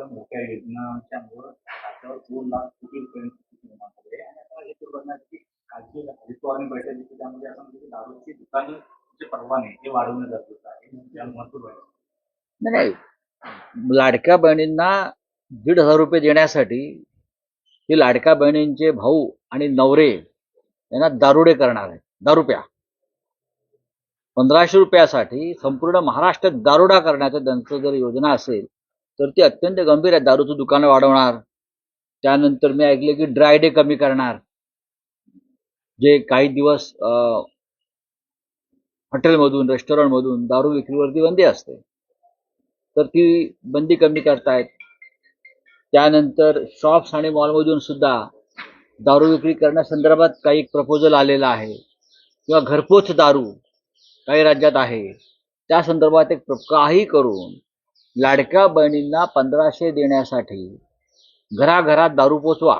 मोठ्या दोन लाख कोटी रुपयांची निर्माण झाली आहे आणि आता हे बैठक घेतली त्यामध्ये असं म्हणजे दारूची दुकानं जे परवाने हे आहे महत्त्व नाही नाही. लाडक्या बहिणींना दीड हजार रुपये देण्यासाठी ते लाडक्या बहिणींचे भाऊ आणि नवरे यांना दारुडे करणार आहेत. दारुप्या. पंधराशे रुपयासाठी संपूर्ण महाराष्ट्रात दारुडा करण्याचं त्यांचं जर योजना असेल तर ती अत्यंत गंभीर आहे. दारूचं दुकानं वाढवणार. त्यानंतर मी ऐकले की ड्राय डे कमी करणार. जे काही दिवस हॉटेलमधून रेस्टॉरंटमधून दारू विक्रीवरती बंदी असते तर ती बंदी कमी करतायत. त्यानंतर शॉप्स आणि मॉलमधून सुद्धा दारू विक्री करण्यासंदर्भात काही प्रपोजल आलेला आहे. किंवा घरपोच दारू काही राज्यात आहे. त्या संदर्भात एक काही करून लाडक्या बहिणींना पंधराशे देण्यासाठी घराघरात दारू पोचवा.